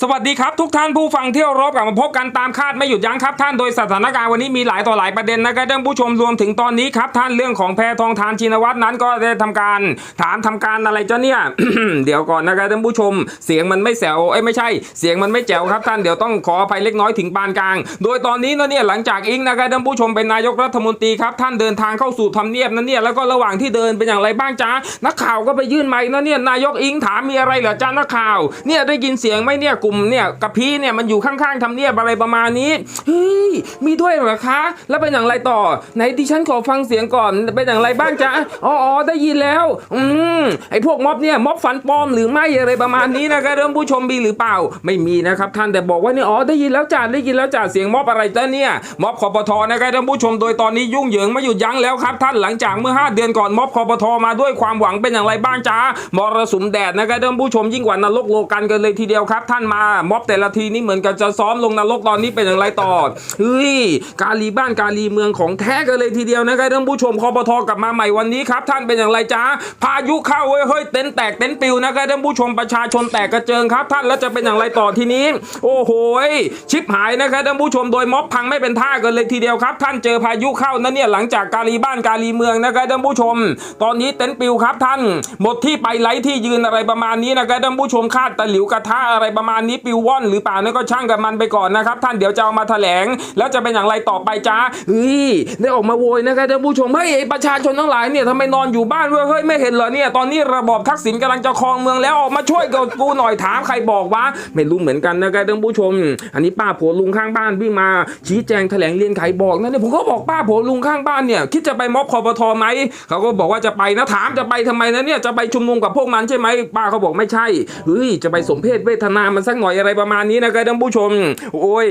สวัสดีครับทุกท่านผู้ฟังเที่ยวรบกลับมาพบกันตามคาดไม่หยุดยั้งครับท่านโดยสถานการณ์วันนี้มีหลายต่อหลายประเด็นนะครับท่านผู้ชมรวมถึงตอนนี้ครับท่านเรื่องของแพทองทานชินวัตรนั้นก็ได้ทำการถามทำการอะไรเจ้าเนี่ย เดี๋ยวก่อนนะครับท่านผู้ชม เสียงมันไม่แสวเอ้ยไม่ใช่ เสียงมันไม่แจ๋วครับท่านเดี๋ยวต้องขออภัยเล็กน้อยถึงปานกลาง โดยตอนนี้นะเนี่ยหลังจากอิงนะครับท่านผู้ชมเป็นนายกรัฐมนตรีครับท่านเดินทางเข้าสู่ทำเนียบนั่นเนี่ยแล้วก็ระหว่างที่เดินเป็นอย่างไรบ้างจ้านักข่าวก็ไปยื่นไมค์นะเนี่ยนายกอิงถามมีอะไรเหรอจ้านักข่าวเนี่ยได้ยินเสียงไหมเนี่ยกลุ่มเนี่ยกับพี่เนี่ยมันอยู่ข้างๆทำเนียบอะไรประมาณนี้เฮ้ยมีด้วยเหรอคะ แล้วเป็นอย่างไรต่อไหนดิฉันขอฟังเสียงก่อนเป็นอย่างไรบ้างจ๊ะอ๋ออได้ยินแล้วอืมไอพวกม็อบเนี่ยม็อบฟันปลอมหรือไม่อะไรประมาณนี้นะครับเริ่มผู้ชมมีหรือเปล่า ไม่มีนะครับท่านแต่บอกว่าเนี่ยอ๋อได้ยินแล้วจ้าได้ยินแล้วจ้าเสียงม็อบอะไรจ้าเนี่ยม็อบคอปทนะครับท่านผู้ชมโดยตอนนี้ยุ่งเหยิงไม่หยุดยั้งแล้วครับ ท่านหลังจากเมื่อ 5 เดือนก่อนม็อบคอปทมาด้วยความหวังเป็นอย่างไรบ้างจ้ามรสุมแดดนะครับท่านผู้ชมยิ่งกว่านรกโลกันกันเลยทีเดียวครับท่านมา ม็อบแต่ละทีนี่เหมือนกับจะซ้อมลงนรกตอนนี้เป็นอย่างไรต่อเฮ้ยกาลีบ้านกาลีเมืองของแท้กันเลยทีเดียวนะครับท่านผู้ชมคอปทกลับมาใหม่วันนี้ครับ ท่านเป็นอย่างไรจ้าพายุเข้าเว้ยเฮ้ยเต็นท์แตกเต็นท์ปิวนะครับท่านผู้ชมประชาชนแตกกระเจิงครับ ท่านแล้วจะเป็นอย่างไรต่อทีนี้ โอ้โหชิปหายนะครับท่านผู้ชมโดยม็อบพังไม่เป็นท่ากันเลยทีเดียวครับ ท่านเจอพายุเข้านั่นเนี่ยหลังจากกาลีบ้านกาลีเมืองนะครับท่านผู้ชม ตอนนี้เต็นท์ปิวครับท่านหมดที่ไปไรที่ยืนอะไรประมาณนี้นะครับท่านผู้ชมคาดตะหลิวกระทะอะไรประมาณนี้ปิวว่อนหรือเปล่านั่นก็ช่างกับมันไปก่อนนะครับ ท่านเดี๋ยวจะเอามาแถลง แล้วจะเป็นอย่างไรต่อไปจ้าเฮ้ยได้ออกมาโวยนะครับท่านผู้ชมเฮ้ยไอ้ประชาชนทั้งหลายเนี่ยทำไมนอนอยู่บ้านเว้ยเฮ้ยไม่เห็นเหรอเนี่ยตอนนี้ระบอบทักษิณกำลังจะครองเมืองแล้วออกมาช่วยกับกูหน่อยถามใครบอกวะไม่รู้เหมือนกันนะครับท่านผู้ชม อันนี้ป้าผัวลุงข้างบ้านวิ่งมาชี้แจงแถลงเรียนไขบอกนะเนี่ยผมก็บอกป้าผัวลุงข้างบ้านเนี่ยคิดจะไปม็อบคอปทไหมเขาก็บอกว่าจะไปนะถามจะไปทำไมนะเนี่ยจะไปชุมนุมกับพวกมันใช่ไหมป้าเขาบอกไม่ใช่เฮ้ยจะไปสมเพศเวทนามันสักหน่อยอะไรประมาณนี้นะครับท่านผู้ชม โอ้ย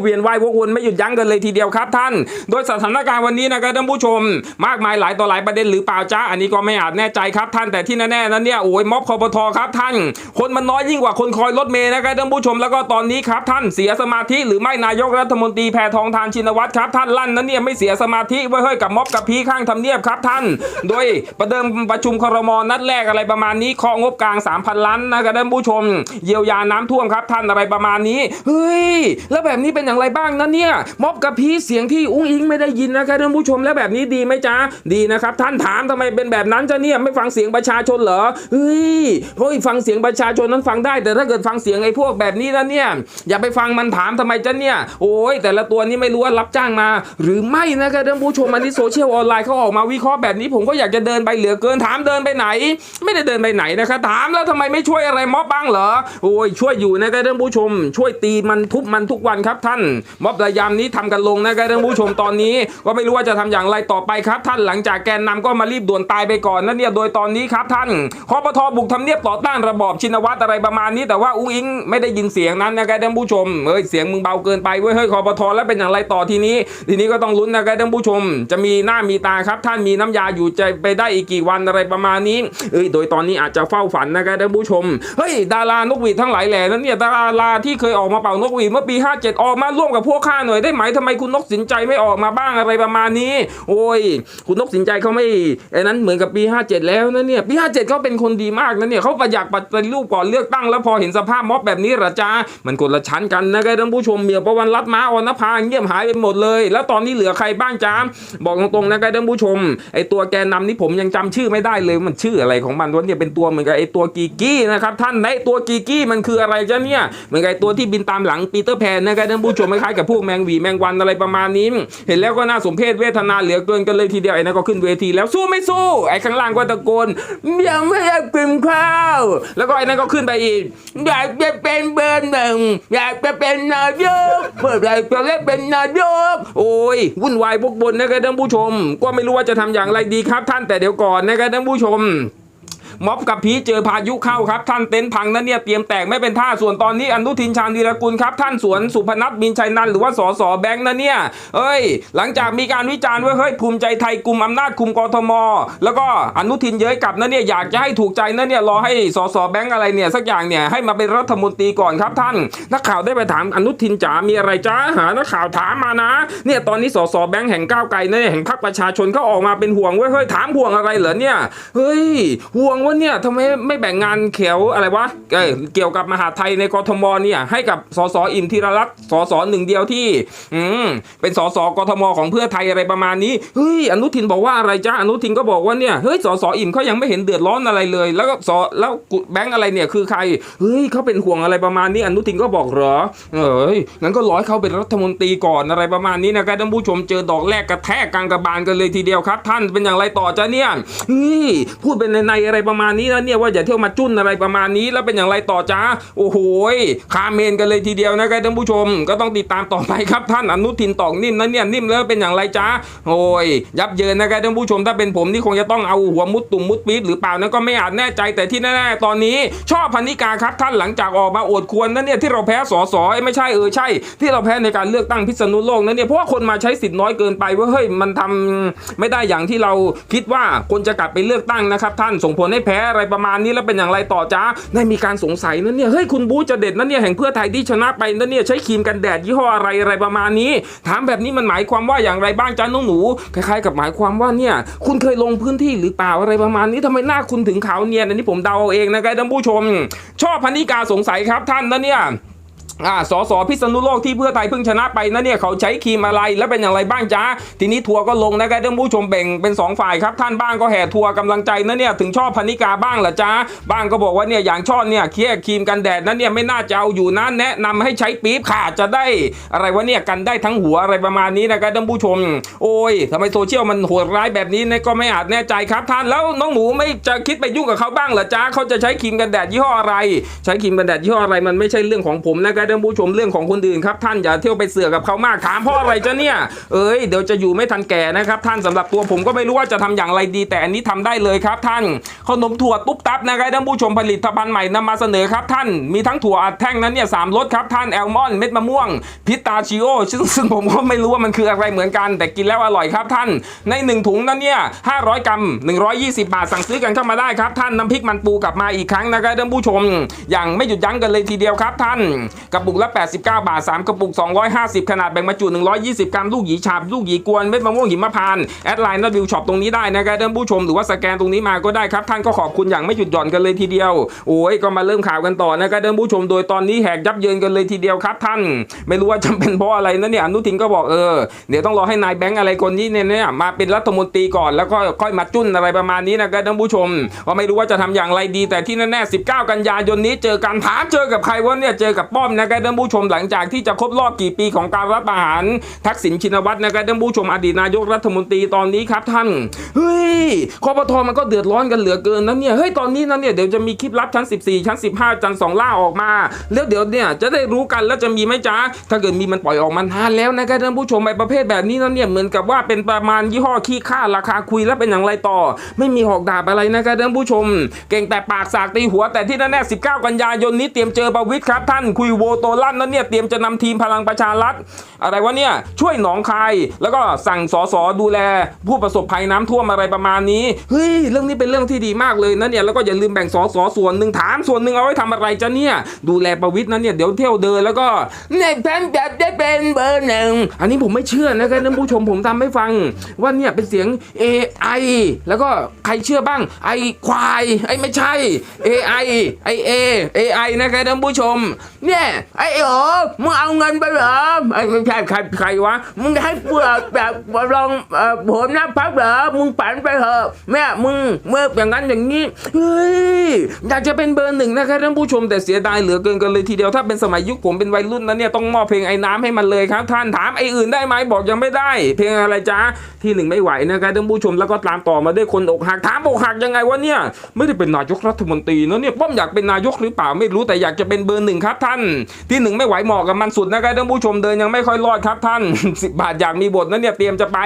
เวียนว่าย วกวนไม่หยุดยั้งกันเลยทีเดียวครับท่าน โดยสถานการณ์วันนี้นะครับท่านผู้ชม มากมายหลายต่อหลายประเด็นหรือเปล่าจ้าอันนี้ก็ไม่อาจแน่ใจครับท่านแต่ที่แน่ๆนั้นเนี่ยโอ้ยม็อบคอปทครับท่าน คนมันน้อยยิ่งกว่าคนคอยรถเมย์นะครับท่านผู้ชมแล้วก็ตอนนี้ครับท่านเสียสมาธิหรือไม่นายกรัฐมนตรีแพทองทานชินวัตรครับท่านลั่นนั้นเนี่ยไม่เสียสมาธิไว้เฮ้ยกับม็อบกับพีข้างทำเนียบครับท่าน โดยประเดิมประชุมครมนัดแรกอะไรประมาณนี้ของบกลาง 3,000 ล้านนะครับท่านผู้ชม เยียวยาน้ำท่วมครับท่านอะไรประมาณนี้เฮ้ยแล้วแบบนี้เป็นอย่างไรบ้างนะเนี่ยม็อบกับพีเสียงที่อุ้งอิงไม่ได้ยินนะครับท่านผู้ชมแล้วแบบนี้ดีไหมจ๊ะดีนะครับ ท่านถามทำไมเป็นแบบนั้นจ้ะเนี่ยไม่ฟังเสียงประชาชนเหรอเฮ้ยเฮ้ยฟังเสียงประชาชนนั้นฟังได้ แต่ถ้าเกิดฟังเสียงไอ้พวกแบบนี้นะเนี่ยอย่าไปฟังมันถามทำไมจ้ะเนี่ยโอ้ยแต่ละตัวนี้ไม่รู้ว่ารับจ้างมา หรือไม่นะครับท่านผู้ชมอันนี้โซเชียลออนไลน์เขาออกมาวิเคราะห์แบบนี้ผมก็อยากจะเดินไปเหลือเกินถามเดินไปไหน ไม่ได้เดินไปไหนนะครับถามแล้วทำไมไม่ช่วยอะไรม็อบบ้างเหรอโอ้ยช่วยอยู่นะครับท่านผู้ชม ช่วยตีมันทุบมันทุกวันครับท่านม็อบระยามนี้ทำกันลงนะครับท่านผู้ชมตอนนี้ ก็ไม่รู้ว่าจะทำอย่างไรต่อไปครับท่านหลังจากแกนนำก็มารีบด่วนตายไปก่อนนั่นเนี่ยโดยตอนนี้ครับท่านคอปทบุกทำเนียบต่อต้านระบอบชินวัตรอะไรประมาณนี้ แต่ว่าอุ้งอิงไม่ได้ยินเสียงนั้นนะครับท่านผู้ชมเฮ้ยเสียงมึงเบาเกินไปเว้ยเฮ้ยคอปทแล้วเป็นอย่างไรต่อทีนี้ ทีนี้ก็ต้องลุ้นนะครับท่านผู้ชม จะมีหน้ามีตาครับ ท่านมีน้ำยาอยู่ใจไปได้อีกกี่วันอะไรประมาณนี้เอ้ยโดยตอนนี้อาจจะเฝ้าฝันนะครับท่านผู้ชมเฮ้ยดารานกหวีดทั้งหลายแหล่นั้นเนี่ยดาราที่เคยออกมาเป่านกหวีดเมื่อปี 57ออกมาร่วมกับพวกข้าหน่อยได้ไหมทำไมคุณนกสินใจไม่ออกมาบ้างอะไรประมาณนี้ โอ้ย คุณนกสินใจเขาไม่ไอ้นั้นเหมือนกับปี 57 แล้วนะเนี่ยปี 57เขาเป็นคนดีมากนะเนี่ยเขาประหยัดปฏิรูปก่อนเลือกตั้งแล้วพอเห็นสภาพม็อบแบบนี้หรอจ้ามันคนละชั้นกันนะครับท่านผู้ชมเมียประวันรัตมาออนภาเงียบหายไปหมดเลย แล้วตอนนี้เหลือใครบ้างจ้าบอกตรงๆนะครับท่านผู้ชมไอ้ตัวแกนนำนี่ผมยังจำชื่อไม่ได้เลยมันชื่ออะไรของมันวะเนี่ยเป็นตัวเหมือนกับไอ้ตัวกีกี้นะครับท่านในตัวกีกี้มันคืออะไรจ้าเนี่ยเหมือนกับตัวที่บินตามหลังปีเตอร์แพนนะครับท่านผู้ชมคล้ายกับพวกแมงวีแมงวันอะไรประมาณนี้ เห็นแล้วก็น่าสมเพชเวทนาเหลือเกินกันเลยทีเดียวไอ้นั่นก็ขึ้นเวทีแล้วสู้ไม่สู้ไอ้ข้างล่างก็ตะโกนยังไม่อยากกินข้าว แล้วก็ไอ้นั่นก็ขึ้นไปอีกอยากจะเป็นเบอร์หนึ่งอยากจะเป็นนายกเมื่อไรจะได้เป็นนายกโอ้ยวุ่นวายพวกบนนะครับท่านผู้ชม ก็ไม่รู้ว่าจะทำอย่างไรดีครับท่านแต่เดี๋ยวก่อนนะครับท่านผู้ชม ม็อบกับพีเจอพายุเข้าครับท่านเต็นท์พังนั่นเนี่ยเตรียมแตกไม่เป็นท่าส่วนตอนนี้อนุทินชาญวีรกุลครับท่านสวนสุพนัทบินชัยนันหรือว่าสสแบงค์นั่นเนี่ยเอ้ย หลังจากมีการวิจารณ์ว่าเฮ้ยภูมิใจไทยกลุ่มอำนาจคุมกทม แล้วก็อนุทินเย้ยกลับนั่นเนี่ยอยากจะให้ถูกใจนั่นเนี่ยรอให้สสแบงค์อะไรเนี่ยสักอย่างเนี่ยให้มาเป็นรัฐมนตรีก่อนครับท่าน นักข่าวได้ไปถามอนุทินจ๋ามีอะไรจ้าหานักข่าวถามมานะเนี่ยตอนนี้สสแบงค์แห่งก้าวไกลเนี่ยแห่งพรรคประชาชนเขาออกมาเป็นห่วงเว้ยเฮ้ยถามห่วงอะไรเหรอเนี่ยเฮ้ยห่วงวว่าเนี่ยทำไมไม่แบ่งงานเขียวอะไรวะเอ้ยเกี่ยวกับมหาไทยในกรทมเนี่ยให้กับสสอิมธีรรัตน์สสหนึ่งเดียวที่ อืมเป็นสสกรทมของเพื่อไทยอะไรประมาณนี้เฮ้ยอนุทินบอกว่าอะไรจ้าอนุทินก็บอกว่าเนี่ยเฮ้ยสสอิมเขายังไม่เห็นเดือดร้อนอะไรเลย แล้วก็สแล้วแบงค์อะไรเนี่ยคือใครเฮ้ยเขาเป็นห่วงอะไรประมาณนี้ อนุทินก็บอกเหรอเอ้ยงั้นก็ร้อยเขาเป็นรัฐมนตรีก่อนอะไรประมาณนี้นะครับท่านผู้ชมเจอดอกแรกกระแทกกลางกระบาลกันเลยทีเดียวครับ ท่านเป็นอย่างไรต่อจ้าเนี่ยเฮ้ยพูดเป็นในอะไรประมาณมาหนี้แล้วเนี่ยว่าอย่าเที่ยวมาจุ้นอะไรประมาณนี้แล้วเป็นอย่างไรต่อจ้าโอ้โหคาเมนกันเลยทีเดียวนะครับท่านผู้ชม ก็ต้องติดตามต่อไปครับท่านอนุทินตอกนิ่มนะเนี่ยนิ่มแล้วเป็นอย่างไรจ้าโอ้ยยับเยินนะครับท่านผู้ชมถ้าเป็นผมนี่คงจะต้องเอาหัวมุดตุ่มมุดปี๊บหรือเปล่านั้นก็ไม่อาจแน่ใจแต่ที่แน่ๆตอนนี้ ชอบพันิกาครับท่านหลังจากออกมาอดควรนั่นเนี่ยที่เราแพ้สอสอไม่ใช่เออใช่ ที่เราแพ้ในการเลือกตั้งพิษณุโลกนั่นเนี่ยเพราะว่าคนมาใช้สิทธิ์น้อยเกินไปว่าเฮ้ยมันทำไม่ได้อย่างที่เราคิดว่าคนจะกลับไปเลือกตั้งนะครับท่านส่งผลให้แพ้อะไรประมาณนี้แล้วเป็นอย่างไรต่อจ้าได้มีการสงสัยนั่นเนี่ยเฮ้ยคุณบูจะเด็ดนั่นเนี่ยแห่งเพื่อไทยที่ชนะไปนั่นเนี่ยใช้ครีมกันแดดยี่ห้ออะไรอะไรประมาณนี้ ถามแบบนี้มันหมายความว่าอย่างไรบ้างจ้าน้องหนูคล้ายๆ กับหมายความว่าเนี่ยคุณเคยลงพื้นที่หรือเปล่าอะไรประมาณนี้ทำไมหน้าคุณถึงขาวเนียนอันนี้ผมเดาเอาเองนะครับท่านผู้ชม ชอบพันิกาสงสัยครับท่านนั่นเนี่ย อ่าสสพิษณุโลกที่เพื่อไทยเพิ่งชนะไปนะเนี่ยเขาใช้ครีมอะไรและเป็นอย่างไรบ้างจ้าทีนี้ทัวร์ก็ลงนะครับท่านผู้ชมแบ่งเป็นสองฝ่ายครับท่านบ้างก็แห่ทัวร์กำลังใจนะเนี่ยถึงชอบพนิกาบ้างเหรอจ้าบ้างก็บอกว่าเนี่ยอย่างชอบเนี่ยเคียครีมกันแดดนั้นเนี่ยไม่น่าจะเอาอยู่นะแนะนำให้ใช้ปี๊บค่ะจะได้อะไรวะเนี่ยกันได้ทั้งหัวอะไรประมาณนี้นะครับท่านผู้ชม โอ้ยทำไมโซเชียลมันโหดร้ายแบบนี้เนี่ยก็ไม่อาจแน่ใจครับท่านแล้วน้องหมูไม่จะคิดไปยุ่งกับเขาบ้างเหรอจ้าเขาจะใช้ครีมกันแดดยี่ห้ออะไร ใช้ครีมกันแดดยี่ห้ออะไรมันไม่ใช่เรื่องของผมนะครับท่านผู้ชมเรื่องของคนอื่นครับท่านอย่าเที่ยวไปเสือกกับเขามากถามพราะอะไรจ้ะเนี่ยเอ้ยเดี๋ยวจะอยู่ไม่ทันแก่นะครับท่านสำหรับตัวผมก็ไม่รู้ว่าจะทำอย่างไรดี แต่อันนี้ทำได้เลยครับ ท่านขนมถั่วตุ๊บตับนะครับท่านผู้ชมผลิตภัณฑ์ใหม่นำมาเสนอครับท่านมีทั้งถั่วอัดแท่งนั้นเนี่ยสามรสครับท่านแอลมอนด์เม็ดมะม่วง พิตาชิโอซึ่งผมก็ไม่รู้ว่ามันคืออะไรเหมือนกัน แต่กินแล้วอร่อยครับท่าน ในหนึ่งถุงนั้นเนี่ย500 กรัม 120 บาทสั่งซื้อกันเข้ามาได้ครับท่านน้ำพริกมันปูกลับมาอีกครั้งนะครับท่านผู้ชม อย่างไม่หยุดยั้งกันเลยทีเดียวครับท่านกระปุกละ 89 บาท 3 กระปุก 250 ขนาดแบ่งบรรจุ 120 กรัม ลูกหยีฉาบ ลูกหยีกวน เม็ดมะม่วงหิมพานต์แอดไลน์นัดวิวช็อปตรงนี้ได้นะครับท่านผู้ชมหรือว่าสแกนตรงนี้มาก็ได้ครับ ท่านก็ขอบคุณอย่างไม่หยุดหย่อนกันเลยทีเดียว โอ้ยก็มาเริ่มข่าวกันต่อนะครับท่านผู้ชมโดยตอนนี้แหกยับเยินกันเลยทีเดียวครับ ท่าน ไม่รู้ว่าจำเป็นเพราะอะไรนะเนี่ยอนุทินก็บอกเออเดี๋ยวต้องรอให้นายแบงค์อะไรคนนี้เนี่ยเนี่ยมาเป็นรัฐมนตรีก่อนแล้วก็ค่อยมาจุ้นอะไรประมาณนี้นะครับท่านผู้ชมก็ไม่รู้ว่าจะทำอย่างไรดีแต่ที่แน่ๆ19 กันยายนนี้เจอกันถามเจอกับใครวะเนี่ยเจอกับป้อมนะครับท่านผู้ชมหลังจากที่จะครบรอบกี่ปีของการรัฐประหาร ทักษิณชินวัตรนะครับท่านผู้ชมอดีตนายกรัฐมนตรีตอนนี้ครับท่านเฮ้ยคอปทมันก็เดือดร้อนกันเหลือเกินนะเนี่ยเฮ้ยตอนนี้นะเนี่ยเดี๋ยวจะมีคลิปลับชั้น 14 ชั้น 15ชั้น2ล่าออกมา แล้วเดี๋ยวเนี่ยจะได้รู้กันแล้วจะมีไหมจ๊ะถ้าเกิดมีมันปล่อยออกมานานแล้วนะครับท่านผู้ชมไอ้ประเภทแบบนี้นะเนี่ยเหมือนกับว่าเป็นประมาณยี่ห้อขี้ข้าราคาคุยแล้วเป็นอย่างไรต่อ ไม่มีหอกดาบอะไรนะครับท่านผู้ชม เก่งแต่ปากสากตีหัวแต่ที่แน่ๆ19 กันยายนนี้เตรียมเจอประวิตรครับท่านคุยโวโตลั่นนั่นเนี่ยเตรียมจะนำทีมพลังประชารัฐ อะไรวะเนี่ยช่วยหนองคายแล้วก็สั่งสอสอดูแล ผู้ประสบภัยน้ำท่วมอะไรประมาณนี้เฮ้ยเรื่องนี้เป็นเรื่องที่ดีมากเลยนะเนี่ยแล้วก็อย่าลืมแบ่งสอสอส่วนหนึ่งถามส่วนหนึ่งเอาไว้ทำอะไรจะเนี่ยดูแลประวิตรนะเนี่ยเดี๋ยวเที่ยวเดินแล้วก็ในแฟนแบบได้เป็นเบอร์หนึ่งอันนี้ผมไม่เชื่อนะครับท่านผู้ชมผมทำให้ฟัง ว่าเนี่ยเป็นเสียง AI แล้วก็ใครเชื่อบ้างไอควายไอไม่ใช่ AI ไอ A AI นะครับท่านผู้ชมเนี่ยไอ้โอมึงเอาเงินไปเหรอไอไม่ใช่ใครใครวะมึงให้เปลือกแบบรองเอ่อผมนะพักเหรอมึงฝันไปเถอะแม่มึงเมื่ออย่างนั้นอย่างนี้เฮ้ยอยากจะเป็นเบอร์หนึ่งนะครับท่านผู้ชมแต่เสียดายเหลือเกินกันเลยทีเดียวถ้าเป็นสมัยยุคผมเป็นวัยรุ่นนะเนี่ยต้องมอบเพลงไอ้น้ำให้มันเลยครับ ท่านถามไอ้อื่นได้ไหมบอกยังไม่ได้ เพลงอะไรจ๊ะที่หนึ่งไม่ไหวนะครับท่านผู้ชมแล้วก็ตามต่อมาด้วยคนอกหักถามอกหักยังไงวะเนี่ยไม่ได้เป็นนายกรัฐมนตรีนะเนี่ยป้อมอยากเป็นนายกหรือเปล่าไม่รู้แต่อยากจะเป็นเบอร์หนึ่งครับท่านที่หนึ่งไม่ไหวเหมาะกับมันสุดนะครับท่านผู้ชมเดินยังไม่ค่อยรอดครับท่านสิบบาทอยากมีบทนั้นเนี่ยเตรียมจะไป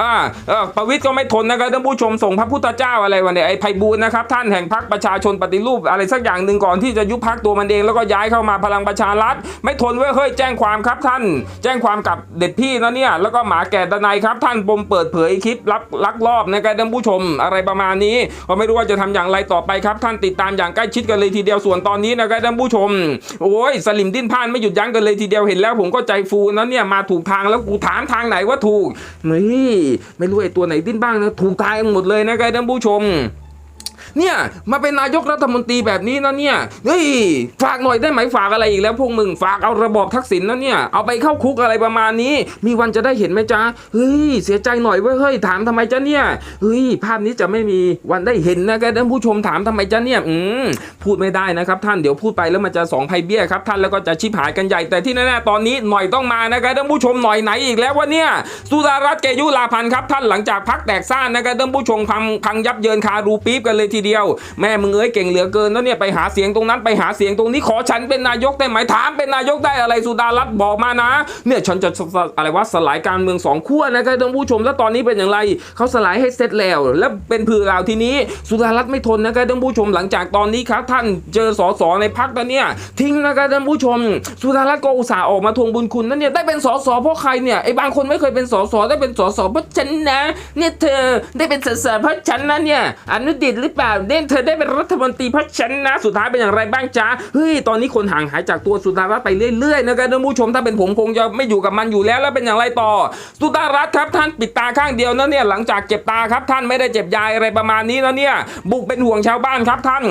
อ่าเออประวิตรก็ไม่ทนนะครับท่านผู้ชมส่งพระพุทธเจ้าอะไรวะเนี่ยไอ้ไพบูลนะครับท่านแห่งพรรคประชาชนปฏิรูปอะไรสักอย่างหนึ่งก่อนที่จะยุบพรรคตัวมันเองแล้วก็ย้ายเข้ามาพลังประชารัฐ ไม่ทนเว้ยเฮ้ยแจ้งความครับท่าน แจ้งความกับเด็ดพี่นะเนี่ยแล้วก็หมาแก่ดนายครับท่านปมเปิดเผยคลิปลักลักลอบนะครับท่านผู้ชมอะไรประมาณนี้ก็ไม่รู้ว่าจะทำอย่างไรต่อไปครับ ท่านติดตามอย่างใกล้ชิดกันเลยทีเดียวส่วนตอนนี้นะครับท่านผู้ชม โอ้ยสลิมดิ้นพ่านไม่หยุดยั้งกันเลยทีเดียวเห็นแล้วผมก็ใจฟูนะเนี่ยมาถูกทางแล้วกูถามทางไหนว่าถูกนี่ไม่รู้ไอ้ตัวไหนดิ้นบ้างนะถูกทางหมดเลยนะครับท่านผู้ชม เนี่ยมาเป็นนายกรัฐมนตรีแบบนี้นะเนี่ยเฮ้ยฝากหน่อยได้ไหมฝากอะไรอีกแล้วพวกมึงฝากเอาระบอบทักษิณนะเนี่ยเอาไปเข้าคุกอะไรประมาณนี้ มีวันจะได้เห็นไหมจ๊ะเฮ้ยเสียใจหน่อยเว้ยเฮ้ยถามทำไมจ๊ะเนี่ยเฮ้ยภาพนี้จะไม่มีวันได้เห็นนะครับท่านผู้ชมถามทำไมจ๊ะเนี่ยอืมพูดไม่ได้นะครับ ท่านเดี๋ยวพูดไปแล้วมันจะสองภัยเบี้ยครับท่านแล้วก็จะชิบหายกันใหญ่แต่ที่แน่ๆตอนนี้หน่อยต้องมานะครับท่านผู้ชมหน่อยไหนอีกแล้ววะเนี่ยสุดารัตน์เกยุราพันธ์ครับท่านหลังจากพักแตกซ่านนะครับท่านผู้ชมพังพังยับเยินคารูปี๊บกันเลยทีเดียว แม่มึงเอ้ยเก่งเหลือเกินแล้วเนี่ยไปหาเสียงตรงนั้นไปหาเสียงตรงนี้ขอฉันเป็นนายกได้ไหมถามเป็นนายกได้อะไรสุดารัตน์บอกมานะเนี่ยฉันจะอะไรวะสลายการเมืองสองขั้วนะครับท่านผู้ชมแล้วตอนนี้เป็นอย่างไรเขาสลายให้เสร็จแล้ว แล้วเป็นผือราวทีนี้ สุดารัตน์ไม่ทนนะครับท่านผู้ชมหลังจากตอนนี้ครับท่านเจอสสในพักแล้วเนี่ยทิ้งนะครับท่านผู้ชม สุดารัตน์ก็อุตส่าห์ออกมาทวงบุญคุณนั่นเนี่ยได้เป็นสสเพราะใครเนี่ยไอ้บางคนไม่เคยเป็นสสได้เป็นสสเพราะฉันนะเนี่ยเธอได้เป็นสสเพราะฉันนะเนี่ยอนุดิตหรือเปล่าเนี่ยเธอได้เป็นรัฐมนตรีเพราะฉันนะ สุดท้ายเป็นอย่างไรบ้างจ๊ะเฮ้ย ตอนนี้คนห่างหายจากตัวสุดารัตน์ไปเรื่อยๆนะครับท่านผู้ชมถ้าเป็นผมคงจะไม่อยู่กับมันอยู่แล้วแล้วเป็นอย่างไรต่อ สุดารัตน์ครับท่านปิดตาข้างเดียวนะเนี่ยหลังจากเจ็บตาครับท่านไม่ได้เจ็บยายอะไรประมาณนี้นะเนี่ยบุกเป็นห่วงชาวบ้านครับท่าน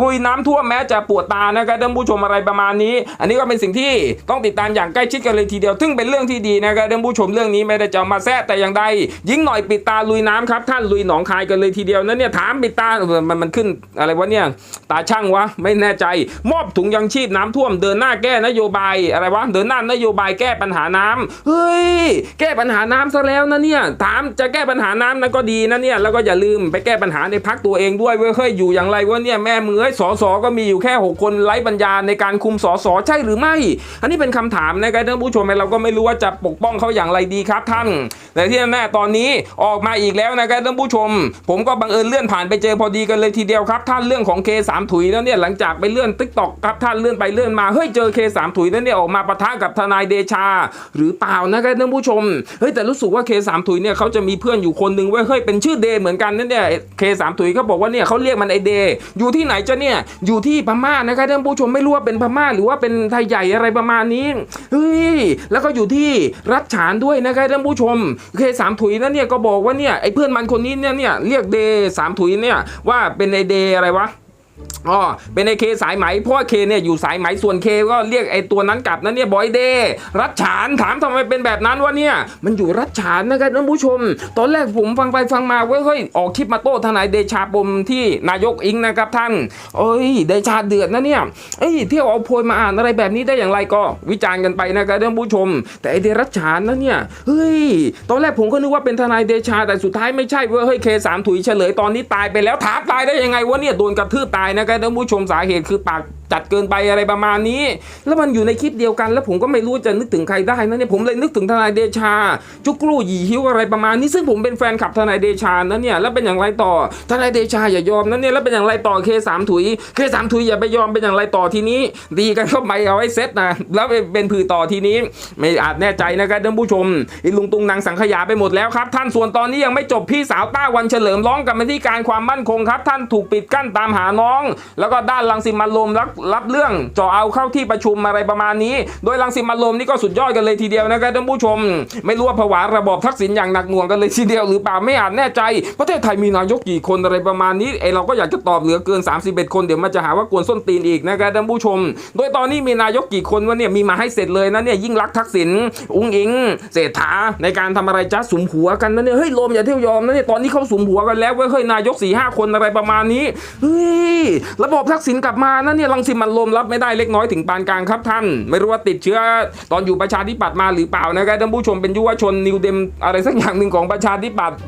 รุยน้ำท่วมแม้จะปวดตานะครับท่านผู้ชมอะไรประมาณนี้ อันนี้ก็เป็นสิ่งที่ต้องติดตามอย่างใกล้ชิดกันเลยทีเดียวซึ่งเป็นเรื่องที่ดีนะครับท่านผู้ชมเรื่องนี้ไม่ได้จะมาแซะแต่อย่างใดยิ่งหน่อยปิดตาลุยน้ำครับท่านลุยหนองคายกันเลยทีเดียวนะเนี่ยถามปิดตาเมันมันขึ้นอะไรวะเนี่ย ตาช่างวะ ไม่แน่ใจ มอบถุงยังชีพน้ำท่วม เดินหน้าแก้นโยบายอะไรวะ เดินหน้านโยบายแก้ปัญหาน้ำเฮ้ย แก้ปัญหาน้ำซะแล้วนะเนี่ย ถามจะแก้ปัญหาน้ำนั้นก็ดีนะเนี่ย แล้วก็อย่าลืมไปแก้ปัญหาในพักตัวเองด้วยเว้ยเฮ้ยอยู่อย่างไรวะเนี่ยแม่มือเอ้ยสสก็มีอยู่แค่หกคนไร้ปัญญาในการคุมสอสอใช่หรือไม่ อันนี้เป็นคำถามนะครับท่านผู้ชมเราก็ไม่รู้ว่าจะปกป้องเขาอย่างไรดีครับท่าน แต่ที่แน่ตอนนี้ออกมาอีกแล้วนะครับท่านผู้ชม ผมก็บังเอิญเลื่อนผ่านไปเจอพอดีกันเลยทีเดียวครับท่านเรื่องของเคสามถุยแล้วเนี่ยหลังจากไปเลื่อนติ๊กต็อกครับท่านเลื่อนไปเลื่อนมาเฮ้ยเจอเคสามถุยแล้วเนี่ยออกมาปะทะกับทนายเดชา หรือเปล่านะครับท่านผู้ชมเฮ้ยแต่รู้สึกว่าเคสามถุยเนี่ยเขาจะมีเพื่อนอยู่คนหนึ่งเว้เฮ้ยเป็นชื่อเดเหมือนกันนั่นเนี่ยเคสามถุยเขาบอกว่าเนี่ยเขาเรียกมันไอเดยอยู่ที่ไหนจะเนี่ยอยู่ที่พม่านะครับท่านผู้ชมไม่รู้ว่าเป็นพม่าหรือว่าเป็นไทยใหญ่อะไรประมาณนี้เฮ้ยแล้วก็อยู่ที่รัฐฉานด้วยนะครับท่านผู้ชมเคสามถุยนั่นเนี่ยก็บอกว่าเนี่ยไอเพื่อนมันคนนี้เนี่ยเนี่ยเรียกเดสามถุยเนี่ยว่าเป็นไอเดย์อะไรวะ อ๋อเป็นไอเคสายไหมเพราะว่าเคเนี่ยอยู่สายไหมส่วนเคก็เรียกไอตัวนั้นกลับนะเนี่ยบอยเดรัชฉานถามทำไมเป็นแบบนั้นวะเนี่ยมันอยู่รัชฉานนะครับท่านผู้ชม ตอนแรกผมฟังไปฟังมาเว้ยเฮ้ยออกคลิปมาโต้ทนายเดชาปมที่นายกอิงนะครับท่านเอ้ยเดชาเดือดนะเนี่ยเอ้ยเที่ยวเอาโพยมาอ่านอะไรแบบนี้ได้อย่างไรก็วิจารณ์กันไปนะครับท่านผู้ชม แต่ไอเดรัชฉานนะเนี่ยเฮ้ยตอนแรกผมก็นึกว่าเป็นทนายเดชาแต่สุดท้ายไม่ใช่เว้ยเฮ้ยเคสามถุยเฉลยตอนนี้ตายไปแล้วถามตายได้ยังไงวะเนี่ยโดนกระทืบตายนะครับท่านผู้ชมสาเหตุคือปากจัดเกินไปอะไรประมาณนี้ แล้วมันอยู่ในคลิปเดียวกัน แล้วผมก็ไม่รู้จะนึกถึงใครได้นะเนี่ยผมเลยนึกถึงทนายเดชา จุกรูหยีหิวอะไรประมาณนี้ซึ่งผมเป็นแฟนคลับทนายเดชานะเนี่ยแล้วเป็นอย่างไรต่อทนายเดชาอย่ายอมนะเนี่ยแล้วเป็นอย่างไรต่อเคสามถุยเคสามถุยอย่าไปยอมเป็นอย่างไรต่อทีนี้ ดีกันเข้าไปเอาไว้เซตนะแล้วเป็นผือต่อทีนี้ ไม่อาจแน่ใจนะครับท่านผู้ชมไอ้ลุงตุงนางสังขยาไปหมดแล้วครับท่านส่วนตอนนี้ยังไม่จบพี่สาวต้าวันเฉลิมร้องกับมาที่การความมั่นคงครับ ท่านถูกปิดกั้นตามหาน้อง แล้วก็ด้านลังสิมันลมรับรับเรื่องจาะเอาเข้าที่ประชุมอะไรประมาณนี้ โดยลังสิมันลมนี่ก็สุดยอดกันเลยทีเดียวนะครับท่านผู้ชม ไม่รู้ว่าผวาระบอบทักษิณอย่างหนักหน่วงกันเลยทีเดียวหรือเปล่าไม่อาจแน่ใจ ประเทศไทยมีนายกกี่คนอะไรประมาณนี้ไอเราก็อยากจะตอบเหลือเกิน 31 คนเดี๋ยวมันจะหาว่ากวนส้นตีนอีกนะครับท่านผู้ชม โดยตอนนี้มีนายกกี่คนวะเนี่ยมีมาให้เสร็จเลยนะเนี่ยยิ่งรักทักษิณอุ้งอิงเศรษฐาในการทำอะไรจ้าสุมหัวกันนะเนี่ยเฮ้ยลมอย่าเที่ยวยอมนะเนี่ยตอนนี้เขาสุมหัวกันแล้วเว้ยเฮ้ยนายกสี่ห้าคนอะไรประมาณนี้เฮ้ยระบบทักษิณกลับมานะเนี่ยรังซิมันลมรับไม่ได้เล็กน้อยถึงปานกลางครับท่าน ไม่รู้ว่าติดเชื้อตอนอยู่ประชาธิปัตย์มาหรือเปล่านะครับท่านผู้ชมเป็นยุวชนนิวเดมอะไรสักอย่างหนึ่งของประชาธิปัตย์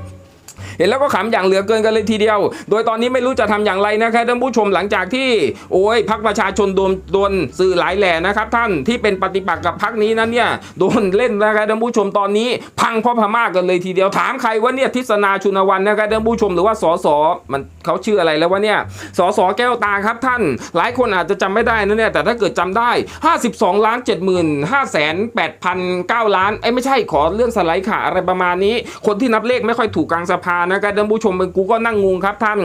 เห็นแล้วก็ขำอย่างเหลือเกินกันเลยทีเดียว โดยตอนนี้ไม่รู้จะทำอย่างไรนะครับท่านผู้ชมหลังจากที่โอ้ยพักประชาชนโดนโดนสื่อหลายแหล่นะครับ ท่านที่เป็นปฏิปักษ์กับพักนี้นั้นเนี่ยโดนเล่นนะครับท่านผู้ชมตอนนี้พังเพราะพม่ากันเลยทีเดียวถามใครว่าเนี่ยทิศนาชุนวันนะครับท่านผู้ชมหรือว่าสสมันเขาชื่ออะไรแล้ววะเนี่ยสสแก้วตาครับท่าน หลายคนอาจจะจำไม่ได้นะเนี่ยแต่ถ้าเกิดจำได้ 52ล้าน7 5 8 0 0 9ล้านไอ้ไม่ใช่ขอเลื่อนสไลด์ค่ะอะไรประมาณนี้ คนที่นับเลขไม่ค่อยถูกกลางสะพานนะครับท่านผู้ชมกูก็นั่งงงครับท่าน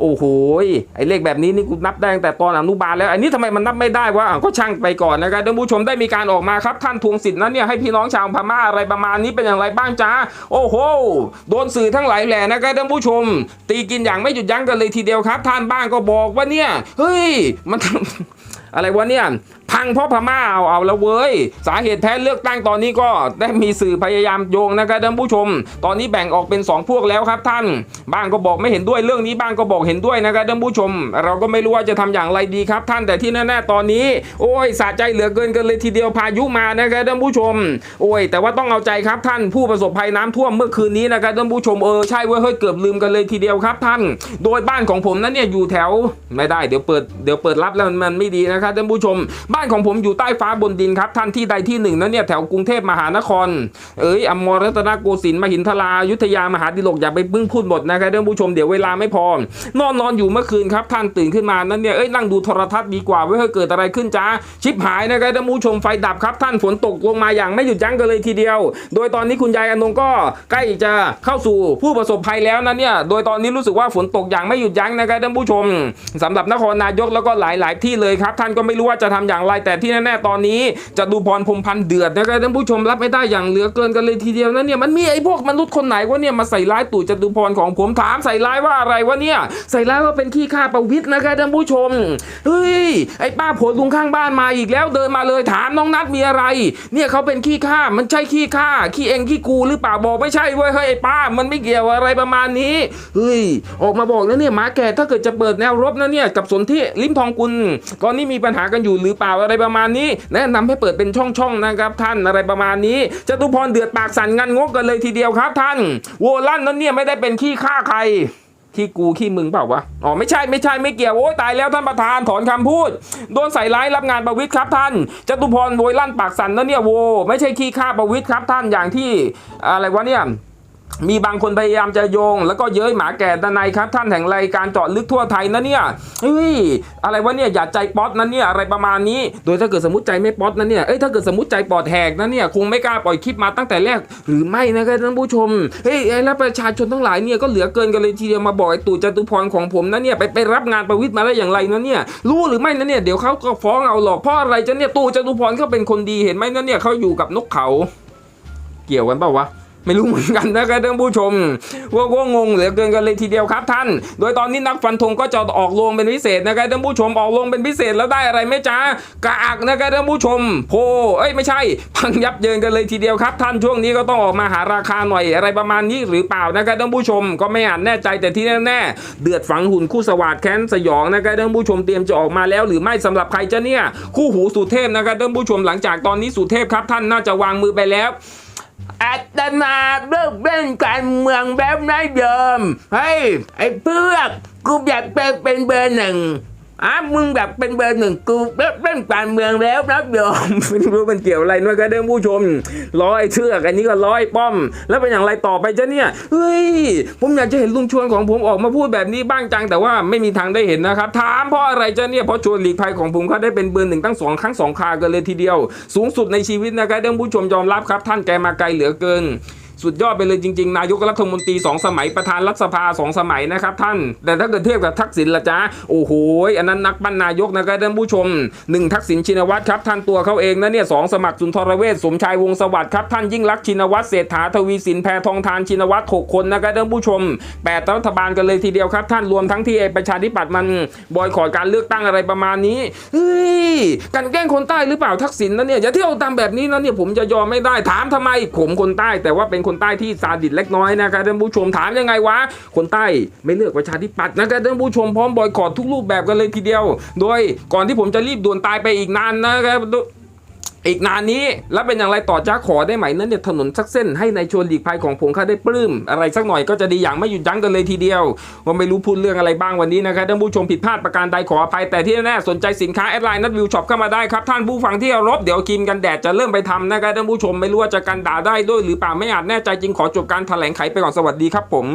โอ้โหไอ้เลขแบบนี้นี่กูนับได้ตั้งแต่ตอนอนุบาลแล้วอันนี้ทำไมมันนับไม่ได้วะอะก็ช่างไปก่อนนะครับท่านผู้ชมได้มีการออกมาครับท่านทวงสิทธิ์นั้นเนี่ยให้พี่น้องชาวพม่าอะไรประมาณนี้เป็นอย่างไรบ้างจ้าโอ้โหโดนสื่อทั้งหลายแหล่นะครับท่านผู้ชม ตีกินอย่างไม่หยุดยั้งกันเลยทีเดียวครับ ท่านบ้างก็บอกว่าเนี่ยเฮ้ยมันอะไรวะเนี่ยพังเพราะพม่าเอาเอาแล้วเว้ย สาเหตุแพ้เลือกตั้งตอนนี้ก็ได้มีสื่อพยายามโยงนะครับท่านผู้ชม ตอนนี้แบ่งออกเป็น 2 พวกแล้วครับท่าน บ้างก็บอกไม่เห็นด้วยเรื่องนี้บ้างก็บอกเห็นด้วยนะครับท่านผู้ชม เราก็ไม่รู้ว่าจะทำอย่างไรดีครับท่านแต่ที่แน่ๆตอนนี้ โอ้ยสะใจเหลือเกินกันเลยทีเดียวพายุมานะครับท่านผู้ชม โอ้ย แต่ว่าต้องเอาใจครับท่านผู้ประสบภัยน้ำท่วมเมื่อคืนนี้นะครับท่านผู้ชมเออใช่เว้ยเฮ้ยเกือบลืมกันเลยทีเดียวครับท่าน โดยบ้านของผมนั้นเนี่ยอยู่แถวไม่ได้เดี๋ยวเปิดเดี๋ยวเปิดรับแล้วมันไม่ดีนะครับท่านผู้ชมบ้านของผมอยู่ใต้ฟ้าบนดินครับท่านที่ใดที่หนึ่งนั้นเนี่ยแถวกรุงเทพมหานคร เอ้ยอมรรัตนโกสินทร์มหินทรายุทธยามหาดิลกอย่าไปพึ่งพูดหมดนะครับท่านผู้ชมเดี๋ยวเวลาไม่พอนอนนอนอยู่เมื่อคืนครับท่านตื่นขึ้นมานั้นเนี่ยเอ้ยนั่งดูโทรทัศน์ดีกว่าว้ยเกิดอะไรขึ้นจ้าชิปหายนะครับท่านผู้ชมไฟดับครับท่านฝนตกลงมาอย่างไม่หยุดยั้งกันเลยทีเดียว โดยตอนนี้คุณยายอนงก็ใกล้จะเข้าสู่ผู้ประสบภัยแล้วนะเนี่ยโดยตอนนี้รู้สึกว่าฝนตกอย่างไม่หยุดยั้งนะครับท่านผู้ชมสำหรับนครนายกแล้วก็หลาย ๆ ที่เลยครับ ท่านก็ไม่รู้ว่าจะทำอย่างไร แต่ที่แน่ๆตอนนี้จะดูพรพรมพันธ์เดือดนะครับท่านผู้ชมรับไม่ได้อย่างเหลือเกินกันเลยทีเดียวนะเนี่ยมันมีไอ้พวกมนุษย์คนไหนวะเนี่ยมาใส่ร้ายตู่จตุพรของผมถามใส่ร้ายว่าอะไรวะเนี่ยใส่ร้ายว่าเป็นขี้ข้าประวิตรนะครับท่านผู้ชมเฮ้ยไอ้ป้าผัวลุงข้างบ้านมาอีกแล้วเดินมาเลยถามน้องนัดมีอะไร เนี่ยเขาเป็นขี้ข้ามันใช่ขี้ข้าขี้เองขี้กูหรือเปล่าบอกไม่ใช่เว้ยเฮ้ยไอ้ป้ามันไม่เกี่ยวอะไรประมาณนี้เฮ้ยออกมาบอกนะเนี่ยมาแก่ถ้าเกิดจะเปิดแนวรบนะเนี่ยกับสนที่ลิมทองกุลตอนนี้มีปัญหากันอยู่หรือเปล่าอะไรประมาณนี้ แนะนำให้เปิดเป็นช่องๆนะครับท่านอะไรประมาณนี้จตุพรเดือดปากสั่นงันงกกันเลยทีเดียวครับท่านโวลันนั้นเนี่ยไม่ได้เป็นขี้ข้าใครขี้กูขี้มึงเปล่าวะ อ๋อไม่ใช่ไม่ใช่ไม่เกี่ยวโอ้ยตายแล้วท่านประธานถอนคำพูด โดนใส่ร้ายรับงานประวิตรครับท่านจตุพรโวยลั่นปากสั่นนะเนี่ยโว ไม่ใช่ขี้ข้าประวิตรครับท่านอย่างที่อะไรวะเนี่ย มีบางคนพยายามจะโยง แล้วก็เย้ยหมาแก่ดนายครับ ท่านแห่งรายการเจาะลึกทั่วไทยนะเนี่ยเฮ้ยอะไรวะเนี่ยอย่าใจป๊อตนะเนี่ยอะไรประมาณนี้ โดยถ้าเกิดสมมติใจไม่ป๊อตนะเนี่ยเอ้ยถ้าเกิดสมมติใจปอดแหกนะเนี่ยคงไม่กล้าปล่อยคลิปมาตั้งแต่แรกหรือไม่นะครับท่านผู้ชมเฮ้ยไอ้แล้วประชาชนทั้งหลายเนี่ยก็เหลือเกินกันเลยทีเดียวมาบอกไอ้ตู่จตุพรของผมนะเนี่ยไปไปรับงานประวิตรมาได้อย่างไรนะเนี่ยรู้หรือไม่นะเนี่ยเดี๋ยวเขาก็ฟ้องเอาหรอกเพราะอะไรจะเนี่ยตู่จตุพรเขาเป็นคนดีเห็นไหมนะเนี่ยเขาอยู่กับนกเขา เกี่ยวกันเปล่าวะ ไม่รู้เหมือนกันนะครับท่านผู้ชมว่าว่างงเหลือเกินกันเลยทีเดียวครับท่าน โดยตอนนี้นักฟันธงก็จะออกโรงเป็นพิเศษนะครับท่านผู้ชมออกโรงเป็นพิเศษแล้วได้อะไรไหมจ๊ะกระอักนะครับท่านผู้ชมโพเอ้ยไม่ใช่ พังยับเยินกันเลยทีเดียวครับท่านช่วงนี้ก็ต้องออกมาหาราคาหน่อยอะไรประมาณนี้หรือเปล่านะครับท่านผู้ชมก็ไม่อาจแน่ใจแต่ที่แน่ๆเดือดฝังหุ่นคู่สวัสดแค้นสยองนะครับท่านผู้ชมเตรียมจะออกมาแล้ว หรือไม่สำหรับใครจะเนี่ยคู่หูสุเทพนะครับท่านผู้ชมหลังจากตอนนี้สุเทพครับท่านน่าจะวางมือไปแล้ว อาตมาเลิกเล่นการเมืองแบบนายเดิม เฮ้ย ไอ้เพื่อกกูอยากเป็นเป็นเบอร์หนึ่ง อะมึงแบบเป็นเบอร์หนึ่งกูเล่นการเมืองแล้วนะเดิมไม่รู้มันเกี่ยวอะไรด้วยกันเด้อผู้ชมร้อยเชือกอันนี้ก็ร้อยป้อม แล้วเป็นอย่างไรต่อไปจ้ะเนี่ยเฮ้ยผมอยากจะเห็นลุงชวนของผมออกมาพูดแบบนี้บ้างจังแต่ว่าไม่มีทางได้เห็นนะครับ ถามเพราะอะไรจ้ะเนี่ยเพราะชวนหลีกภัยของผมเขาได้เป็นเบอร์หนึ่งตั้งสองครั้งสองคากันเลยทีเดียว สูงสุดในชีวิตนะครับเด้อผู้ชมยอมรับครับ ท่านแกมาไกลเหลือเกิน สุดยอดไปเลยจริง ๆ นายกรัฐมนตรีสองสมัยประธานรัฐสภาสองสมัยนะครับท่าน แต่ถ้าเกิดเทียบกับทักษิณละจ๊ะโอ้โหอันนั้นนักปั้นนายกนะครับท่านผู้ชมหนึ่งทักษิณชินวัตรครับท่านตัวเขาเองนะเนี่ยสองสมัครสุนทรเวชสมชายวงสวัสดิ์ครับท่านยิ่งรักชินวัตรเศรษฐาทวีสินแพทองทานชินวัตรหกคนนะครับท่านผู้ชมแปดรัฐบาลกันเลยทีเดียวครับ ท่านรวมทั้งที่ไอประชาธิปัตย์มันบอยคอรการเลือกตั้งอะไรประมาณนี้เฮ้ยกันแกล้งคนใต้หรือเปล่าทักษิณนะเนี่ยอย่าเที่ยวตามแบบนี้นะเนี่ยผมจะยอมไม่ได้ถามทำไมผมคนใต้แต่ว่าเป็นคนใต้ที่ซาดิสเล็กน้อยนะครับท่านผู้ชมถามยังไงวะ คนใต้ไม่เลือกประชาธิปัตย์นะครับท่านผู้ชมพร้อมบอยคอรทุกรูปแบบกันเลยทีเดียว โดยก่อนที่ผมจะรีบด่วนตายไปอีกนานนะครับ อีกนานนี้แล้วเป็นอย่างไรต่อจ้าขอได้ไหมนั้นเนี่ยถนนสักเส้นให้ในายชวนหลีกภัยของผมเขาได้ปลื้มอะไรสักหน่อยก็จะดีอย่างไม่หยุดยั้งกันเลยทีเดียวว่าไม่รู้พูดเรื่องอะไรบ้างวันนี้นะครับท่านผู้ชมผิดพลาดประการใดขออภัยแต่ที่แน่สนใจสินค้าแอดไลน์นัดวิวช็อปเข้ามาได้ครับท่านผู้ฟังที่เคารพเดี๋ยวกินกันแดดจะเริ่มไปทำนะครับท่านผู้ชมไม่รู้ว่าจะกันด่าได้ด้วยหรือเปล่าไม่อาจแน่ใจจริงขอจบการแถลงไขไปก่อนสวัสดีครับผม